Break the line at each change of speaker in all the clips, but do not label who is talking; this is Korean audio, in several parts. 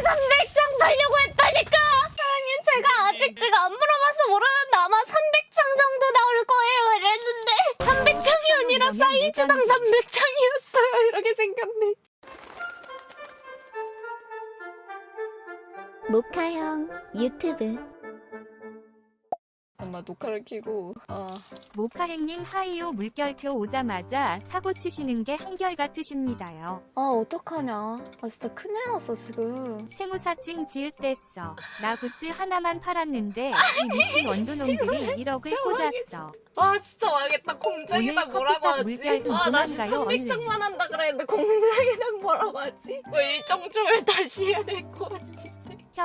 300장 팔려고 했다니까! 사장님, 제가 아직 제가 안 물어봐서 모르는데 아마 300장 정도 나올 거예요. 이랬는데 300장이 아니라 사이즈당 300장이었어요. 이렇게 생겼네. 모카형 유튜브 엄마 녹화를 켜고. 아
모카행님 하이오 물결표 오자마자 사고 치시는 게 한결같으십니다요.
아 어떡하냐. 아 진짜 큰일 났어 지금.
세무사증 지읒댔어. 나 굿즈 하나만 팔았는데 이 미친 원두놈들이 1억을 꽂았어.
아 진짜 망했다. 공장에다
오늘
뭐라고
커피값
하지?
물결
아나 진짜
도망가요,
300장만 한다 그랬는데 공장에다 뭐라고 하지? 뭐 일정 조를 다시 해야 될 것 같지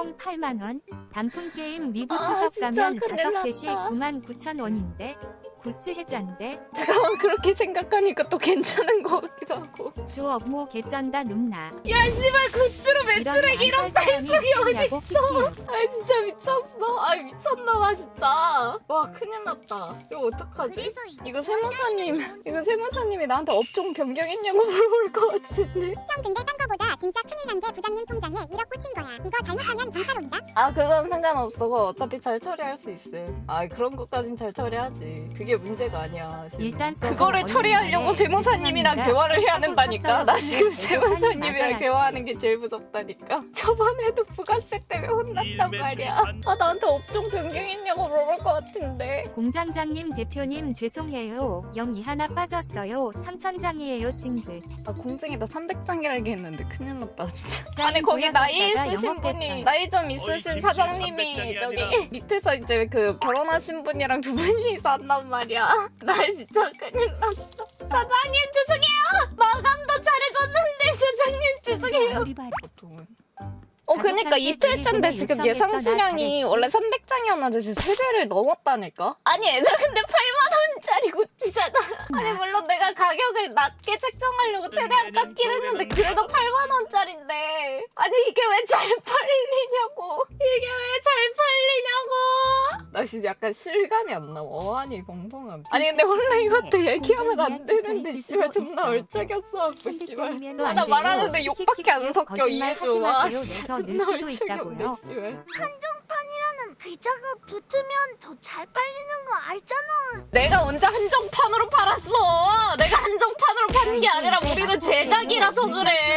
형 8만원, 단품 게임 리부트
아,
석 가면
큰일
5개씩
났다.
9만 9천 원인데 굿즈 해잔데
잠깐만 그렇게 생각하니까 또 괜찮은 것 같기도 하고
조 업무 개쩐다 눕나.
야 씨발 굿즈로 매출액
이런
1억 달성이 어딨어 아 진짜 미쳤어. 아 미쳤나봐 진짜. 와 큰일 났다. 이거 어떡하지? 이거 세무사님, 이거 세무사님이 나한테 업종 변경했냐고 물어볼 것 같은데.
형 근데 딴 거보다 진짜 큰일 난 게 부장님 통장에 1억 꽂힌 거야. 이거 잘못하면 경찰 온다.
아 그건 상관없어. 어차피 잘 처리할 수 있음. 아 그런 것까진 잘 처리하지. 그게 문제가 아니야. 지금.
일단
그거를 처리하려고 세무사님이랑. 대화를 해야 된다니까. 나 지금 세무사님이랑. 대화하는 게 제일 무섭다니까. 저번에도 부가세 때문에 혼났단 말이야. 아 나한테 업종 변경했냐고 물어볼 것 같은데.
공장장님 대표님 죄송해요. 영이 하나 빠졌어요. 3천장이에요 찡긋.
아 공증에다 300장이라고 했는데 큰일 났다 진짜.
짱
아니 거기 나이 있으신 분이. 나이 좀 있으신 사장님이
300장이
저기. 밑에서 이제 그 결혼하신 분이랑 두 분이서 한단 말이야. 나 진짜 큰일 났다. 사장님 죄송해요. 마감도 잘해줬는데 사장님 죄송해요. 보통은. 어 그니까 이틀째인데 지금 예상
나
수량이. 원래 300장이었는데 지금 3배를 넘었다니까? 아니 얘들아 근데 8만원짜리 굿즈잖아 아니 물론 내가 가격을 낮게 책정하려고 최대한 깎긴 했는데 그래도 8만원짜린데 아니 이게 왜 잘 팔리냐고 이게 왜 잘 팔리냐고 나 진짜 약간 실감이 안 나. 어안이 벙벙함. 아니 근데 원래 이것도 얘기하면 안 되는데 씨발 존나 얼쩍였어. 씨발. 아, 나 말하는데 욕밖에 안 섞여 이해줘. 와 진짜 존나 얼척이었네 씨발.
글자가 붙으면 더 잘 팔리는 거 알잖아.
내가 언제 한정판으로 팔았어. 내가 한정판으로 파는 게 아니라 우리는 제작이라서 그래.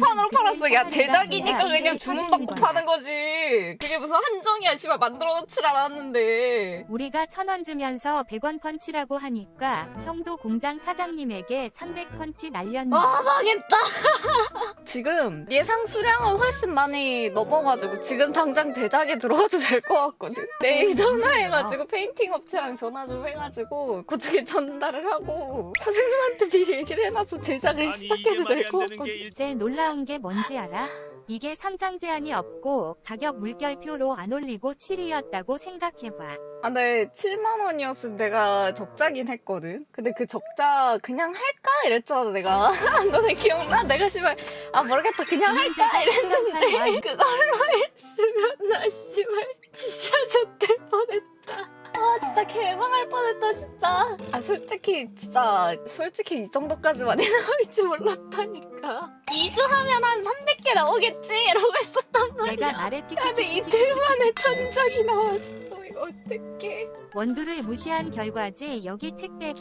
한정판으로 팔았어. 야 제작이니까 그냥 주문받고 파는 거지. 그게 무슨 한정이야 씨발 만들어 놓질 않았는데.
우리가 천 원 주면서 100원 펀치라고 하니까 형도 공장 사장님에게 300 펀치 날렸네.
아 망했다. 지금 예상 수량을 훨씬 많이 넘어가지고 지금 당장 제작에 들어가도 될 것 같거든. 내일 전화해가지고 페인팅 업체랑 전화 좀 해가지고 그쪽에 전달을 하고 사장님한테 미리 얘기를 해놔서 제작을 시작해도 될 것 같거든.
제 놀라운 게 뭔지 알아? 이게 상장 제한이 없고 가격 물결표로 안 올리고 7위였다고 생각해봐.
아, 근데 7만 원이었으면 내가 적자긴 했거든. 근데 그 적자 그냥 할까 이랬잖아 내가. 너네 기억나? 내가 씨발 아 모르겠다 그냥 할까 이랬는데 그걸로 했으면 나 씨발 진짜 좆될 뻔했다. 아 진짜 개망할 뻔했다 진짜. 아 솔직히 진짜 솔직히 이 정도까지만 나올 줄 몰랐다니까. 2주 하면 한 300개 나오겠지 이러고 했었단 말이야.
내가 나를
근데
시키고
이틀 만에 천장이 나왔어. 이거 어떡해.
원두를 무시한 결과지 여기 택배비.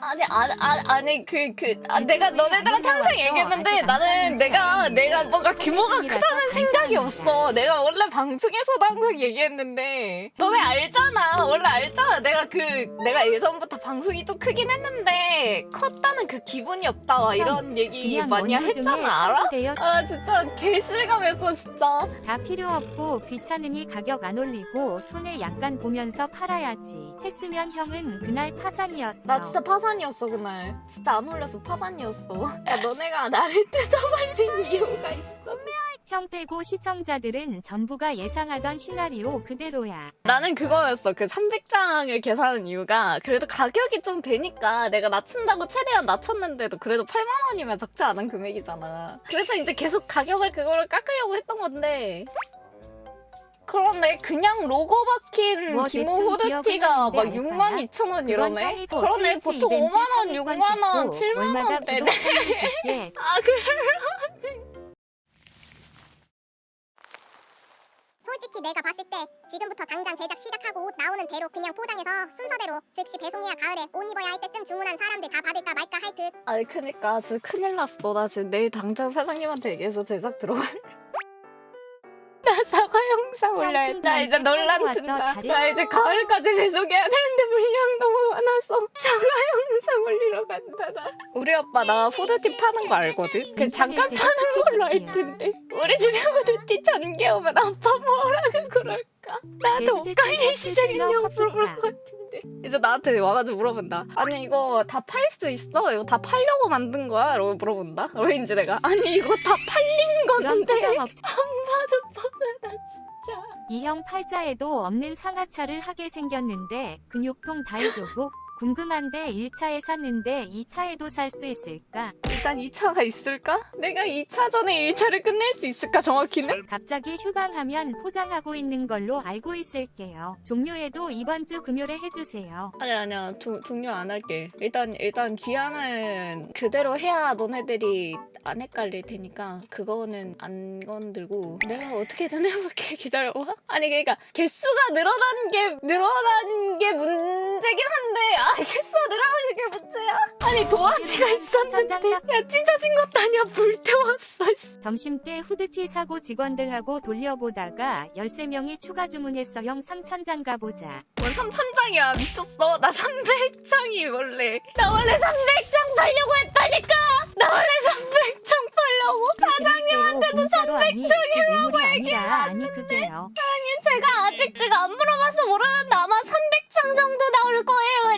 아니, 아니, 아니, 아니, 그, 그, 아, 내가 너네들한테 항상 얘기했는데 나는 내가, 내가 뭔가 규모가 크다는 생각이 없어. 내가 원래 방송에서도 항상 얘기했는데. 너네 알잖아. 원래 알잖아. 내가 그, 내가 예전부터 방송이 좀 크긴 했는데, 컸다는 그 기분이 없다. 와, 이런 얘기
그냥
많이
원두 중에
했잖아. 알아?
되어
아, 진짜 개실감했어, 진짜.
다 필요 없고 귀찮으니 가격 안 올리고 손에 약간 보면서 팔아야지. 했으면 형은 그날 파산이었어.
나 진짜 파산 이었어, 그날. 진짜 안 올렸어, 파산이었어. 야, 너네가 나를 뜯어말린 이유가 있어.
형 빼고 시청자들은 전부가 예상하던 시나리오 그대로야.
나는 그거였어. 그 300장을 계산한 이유가 그래도 가격이 좀 되니까 내가 낮춘다고 최대한 낮췄는데도 그래도 8만 원이면 적지 않은 금액이잖아. 그래서 이제 계속 가격을 그거를 깎으려고 했던 건데. 그런데 그냥 로고 박힌
뭐
기모
대충
후드티가
기억은
막
하는데
6만
알바야?
2천 원 이러네? 그러네. 보통
이벤트
5만 원,
상위권
6만 원,
찍고
7만
월마다
원대네.
구독 선물 줄게.
아, 그래.
솔직히 내가 봤을 때 지금부터 당장 제작 시작하고 옷 나오는 대로 그냥 포장해서 순서대로 즉시 배송해야 가을에 옷 입어야 할 때쯤 주문한 사람들 다 받을까 말까 할 듯.
아니 그니까 지금 큰일 났어. 나 지금 내일 당장 사장님한테 얘기해서 제작 들어갈. 나 사과 영상 올려야 돼. 나 이제 논란 든다. 나 이제 가을까지 배송해야 되는데 물량 너무 많아서 사과 영상 올리러 간다 나. 우리 오빠 나 후드티 파는 거 알거든? 그 잠깐 파는 걸로 알 텐데. 우리 집에 후드티 전개 오면 아빠 뭐라고 그럴까? 나한테 옷가게 시작했냐고 물어볼 것 같은데. 이제 나한테 와가지고 물어본다. 아니 이거 다 팔 수 있어? 이거 다 팔려고 만든 거야? 라고 물어본다. 이제 내가 아니 이거 다 팔린 건데
업체
한마디 보면 나 진짜.
이형 팔자에도 없는 상하차를 하게 생겼는데 근육통 다이조국 궁금한데 1차에 샀는데 2차에도 살 수 있을까?
일단 2차가 있을까? 내가 2차 전에 1차를 끝낼 수 있을까 정확히는?
갑자기 휴방하면 포장하고 있는 걸로 알고 있을게요. 종료에도 이번 주 금요일에 해주세요.
아니 아니야 종, 종료 안 할게 일단 일단 기한은 그대로 해야 너네들이 안 헷갈릴 테니까 그거는 안 건들고 내가 어떻게든 해볼게 기다려봐 아니 그러니까 개수가 늘어난 게 늘어난 게 문제긴 한데 아 늘어나는 게 문제야? 아니 도화지가 있었는데. 야 찢어진 것도 아니야. 불태웠어 씨.
점심 때 후드티 사고 직원들하고 돌려보다가 13명이 추가 주문했어. 형 3천장 가보자.
뭔 3천장이야. 미쳤어. 나 300장이 원래. 나 원래 300장 팔려고 했다니까! 나 원래 300장 팔려고!
사장님한테도 300장이라고 아니라 아니 그게요.
제가 아직 제가 안 물어봐서 모르는데 아마 300장 정도 나올 거예요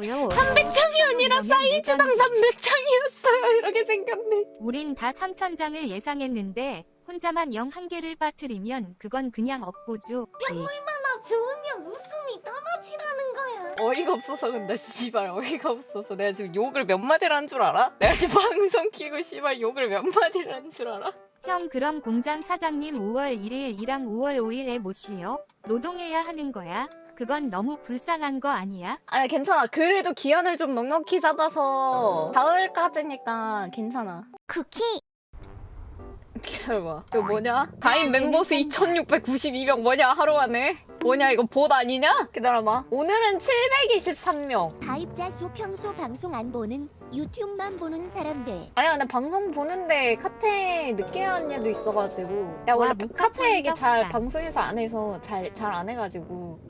죄송한데 300장이 아니라 사이즈당 300장이었어요 이렇게 생겼네
우린 다 3천장을 예상했는데 혼자만 영 한 개를 빠뜨리면 그건 그냥 업보죠.
나 좋으냐 웃음이 떨어지라는 거야 어이가 없어서 근데 씨발 어이가 없어서 내가 지금 욕을 몇 마디를 한 줄 알아? 내가 지금 방송 키고 씨발 욕을 몇 마디를 한 줄 알아?
형 그럼 공장 사장님 5월 1일이랑 5월 5일에 못 쉬어? 노동해야 하는 거야? 그건 너무 불쌍한 거 아니야?
아니 괜찮아 그래도 기한을 좀 넉넉히 잡아서 가을까지니까 괜찮아
쿠키.
기다려봐 이거 뭐냐? 다인 멤버수 2692명 뭐냐 하루 안에? 뭐냐 이거 봇 아니냐? 기다려봐 오늘은 723명
가입자 수 평소 방송 안 보는 유튜브만 보는 사람들
아니야 근데 방송 보는데 카페 늦게 하는 애도 있어가지고 야 원래
와,
그
무카페
카페 얘기 잘. 방송에서 안 해서 잘 잘 안 해가지고